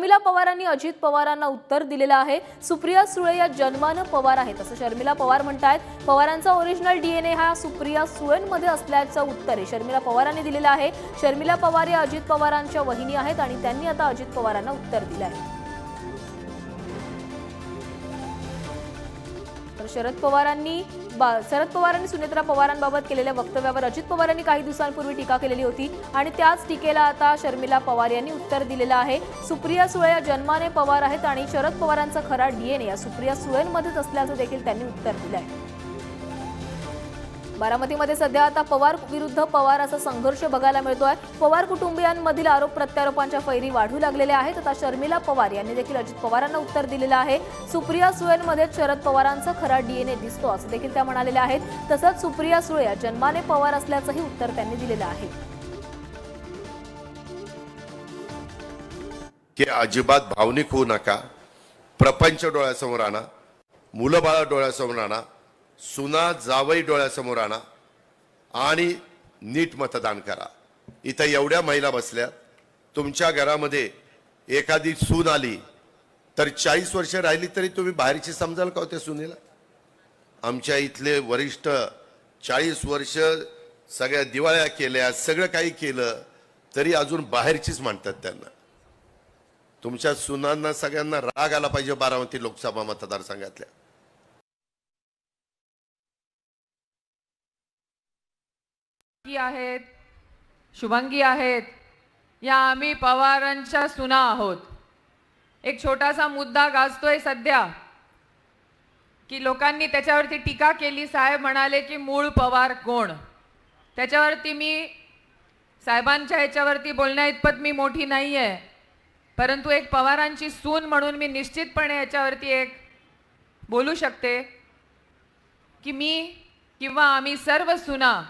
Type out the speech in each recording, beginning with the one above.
शर्मिला पवारांनी अजित पवारांना उत्तर दिलेलं आहे. सुप्रिया सुळे या जन्मानं पवार आहेत असं शर्मिला पवार म्हणतायत. पवारांचा ओरिजिनल डीएनए हा सुप्रिया सुळेंमध्ये असल्याचं उत्तर आहे. शर्मिला पवारांनी दिलेलं आहे. शर्मिला पवार या अजित पवारांच्या वहिनी आहेत आणि त्यांनी आता अजित पवारांना उत्तर दिलं आहे. शरद पवारांनी बा- शरद पवारांनी सुनेत्रा पवारांबाबत केलेल्या वक्तव्यावर अजित पवारांनी काही दिवसांपूर्वी टीका केलेली होती आणि त्याच टीकेला आता शर्मिला पवार यांनी उत्तर दिलेलं आहे. सुप्रिया सुळे या जन्माने पवार आहेत आणि शरद पवारांचा खरा डीएनए या सुप्रिया सुळेंमध्येच असल्याचं देखील त्यांनी उत्तर दिलं आहे बारामतीमध्ये सध्या आता पवार विरुद्ध पवार असा संघर्ष बघायला मिळतो आहे पवार कुटुंबियांमधील आरोप प्रत्यारोपांच्या फैरी वाढू लागलेल्या आहेत. आता शर्मिला पवार यांनी देखील अजित पवारांना उत्तर दिलेलं आहे. सुप्रिया सुळेंमध्ये शरद पवारांचा खरा डीएनए दिसतो असं देखील त्या म्हणालेल्या आहेत. तसंच सुप्रिया सुळे या जन्माने पवार असल्याचंही उत्तर त्यांनी दिलेलं आहे. की अजिबात भावनिक होऊ नका. प्रपंच डोळ्यासमोर आणा. मुलं बाळा डोळ्यासमोर आणा. सुना जावई डोळ्यासमोर आणा आणि नीट मतदान करा. इथं एवढ्या महिला बसल्या. तुमच्या घरामध्ये एखादी सून आली तर चाळीस वर्ष राहिली तरी तुम्ही बाहेरची समजाल का हो त्या सुनेला? आमच्या इथले वरिष्ठ चाळीस वर्ष सगळ्या दिवाळ्या केल्या सगळं काही केलं तरी अजून बाहेरचीच म्हणतात त्यांना. तुमच्या सुनांना सगळ्यांना राग आला पाहिजे बारामती लोकसभा मतदारसंघातल्या. की आहेत शुभंगी आहेत. या आम्ही पवारांच्या सुना आहोत. एक छोटासा मुद्दा गाजतोय सध्या की लोकांनी त्याच्यावरती टीका केली. साहेब म्हणाले की मूळ पवार कोण? त्याच्यावरती मी साहेबांच्या ह्याच्यावरती बोलण्या इतपत मी मोठी नाही आहे परंतु एक पवारांची सून म्हणून मी निश्चितपणे याच्यावरती एक बोलू शकते की मी किंवा आम्ही सर्व सुना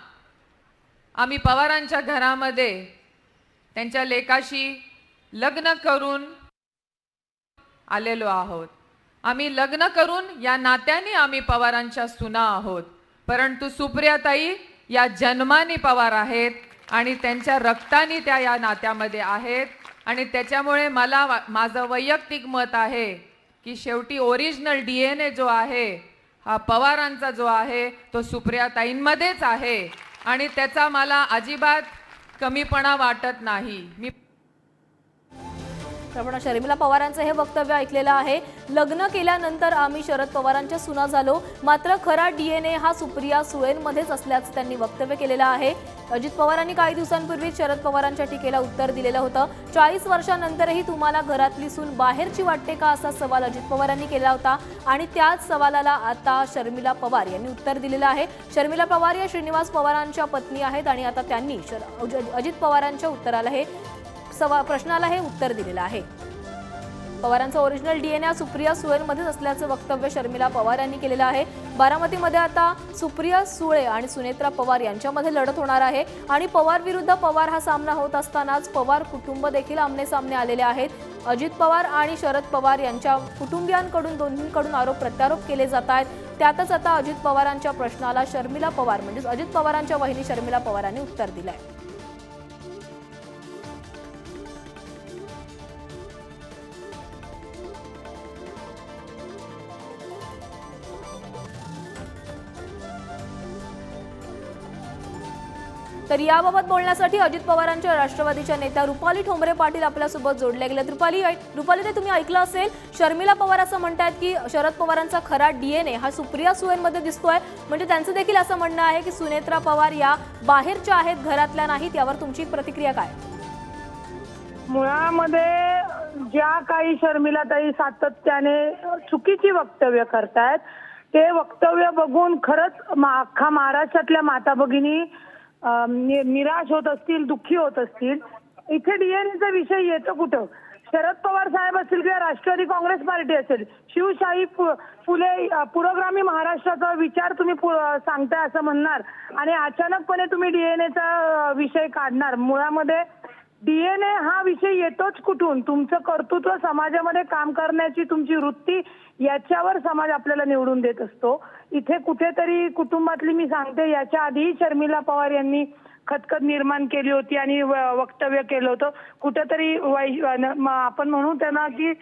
आम्ही पवारांच्या घरामध्ये त्यांच्या लेकाशी लग्न करून आलेलो आहोत. आम्ही लग्न करून या नात्याने आम्ही पवारांच्या सुना आहोत. परंतु सुप्रियाताई या जन्माने पवार आहेत आणि त्यांच्या रक्ताने त्या या नात्यामध्ये आहेत आणि त्याच्यामुळे मला माझं वैयक्तिक मत आहे की शेवटी ओरिजिनल डी एन ए जो आहे हा पवारांचा जो आहे तो सुप्रियाताईंमध्येच आहे. आणि त्याचा मला अजिबात कमीपणा वाटत नाही. मी त्यामुळे शर्मिला पवारांचं हे वक्तव्य ऐकलेलं आहे. लग्न केल्यानंतर आम्ही शरद पवारांच्या सुना झालो मात्र खरा डीएनए हा सुप्रिया सुळेंमध्येच असल्याचं त्यांनी वक्तव्य केलेलं आहे. अजित पवारांनी काही दिवसांपूर्वी शरद पवारांच्या टीकेला उत्तर दिलेलं होतं. चाळीस वर्षानंतरही तुम्हाला घरातली सून बाहेरची वाटते का असा सवाल अजित पवारांनी केला होता. आणि त्याच सवालाला आता शर्मिला पवार यांनी उत्तर दिलेलं आहे. शर्मिला पवार या श्रीनिवास पवारांच्या पत्नी आहेत आणि आता त्यांनी अजित पवारांच्या उत्तराला हे सवा प्रश्नाला हे उत्तर दिलेलं आहे. पवारांचा ओरिजिनल डीएनए सुप्रिया सुळेमध्येच असल्याचं वक्तव्य शर्मिला पवार यांनी केलेलं आहे. बारामतीमध्ये आता सुप्रिया सुळे आणि सुनेत्रा पवार यांच्यामध्ये लढत होणार आहे आणि पवार विरुद्ध पवार हा सामना होत असतानाच पवार कुटुंब देखील आमने सामने आलेले आहेत. अजित पवार आणि शरद पवार यांच्या कुटुंबियांकडून दोन्हीकडून आरोप प्रत्यारोप केले जात आहेत. त्यातच आता अजित पवारांच्या प्रश्नाला शर्मिला पवार म्हणजेच अजित पवारांच्या वहिनी शर्मिला पवारांनी उत्तर दिलं आहे तर याबाबत बोलण्यासाठी अजित पवारांच्या राष्ट्रवादीच्या नेत्या रुपाली ठोंबरे पाटील आपल्यासोबत जोडल्या गेल्या रुपाली रुपाली ते तुम्ही ऐकलं असेल शर्मिला पवार असं म्हणतायत की शरद पवारांचा खरा डीएनए हा सुप्रिया सुएनमध्ये दिसतोय. म्हणजे त्यांचं देखील असं म्हणणं आहे की सुनेत्रा पवार या बाहेरच्या आहेत घरातल्या नाहीत यावर तुमची प्रतिक्रिया काय? मुळामध्ये ज्या काही शर्मिलाताई सातत्याने चुकीची वक्तव्य करतायत ते वक्तव्य बघून खरंच अख्खा महाराष्ट्रातल्या माता भगिनी नि- निराश होत असतील दुःखी होत असतील इथे डीएनएचा विषय येतो कुठं? शरद पवार साहेब असतील किंवा राष्ट्रवादी काँग्रेस पार्टी असेल शिवशाही फुले पुरोगामी महाराष्ट्राचा विचार तुम्ही पु- सांगताय असं म्हणणार आणि अचानकपणे तुम्ही डीएनएचा विषय काढणार. मुळामध्ये डीएनए हा विषय येतोच कुठून? तुमचं कर्तृत्व समाजामध्ये काम करण्याची तुमची वृत्ती याच्यावर समाज आपल्याला निवडून देत असतो. इथे कुठेतरी कुटुंबातली मी सांगते याच्या आधी शर्मिला पवार यांनी खतखत निर्माण केली होती आणि वक्तव्य केलं होतं. कुठेतरी आपण म्हणू त्यांना की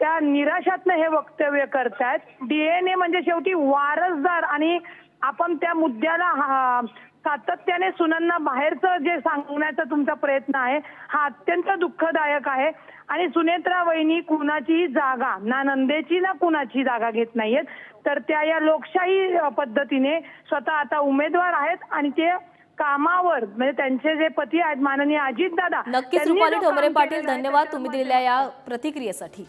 त्या निराशातनं हे वक्तव्य करतायत. डीएनए म्हणजे शेवटी वारसदार आणि आपण त्या मुद्द्याला सातत्याने सुनांना बाहेरचं जे सांगण्याचा तुमचा प्रयत्न आहे हा अत्यंत दुःखदायक आहे. आणि सुनेत्रा वहिनी कुणाचीही जागा ना नंदेची ना कुणाची जागा घेत नाहीयेत. तर त्या या लोकशाही पद्धतीने स्वतः आता उमेदवार आहेत आणि ते कामावर म्हणजे त्यांचे जे पती आहेत माननीय अजित दादा नक्कीच रुपाली ठोंबरे पाटील धन्यवाद तुम्ही दिलेल्या या प्रतिक्रियेसाठी.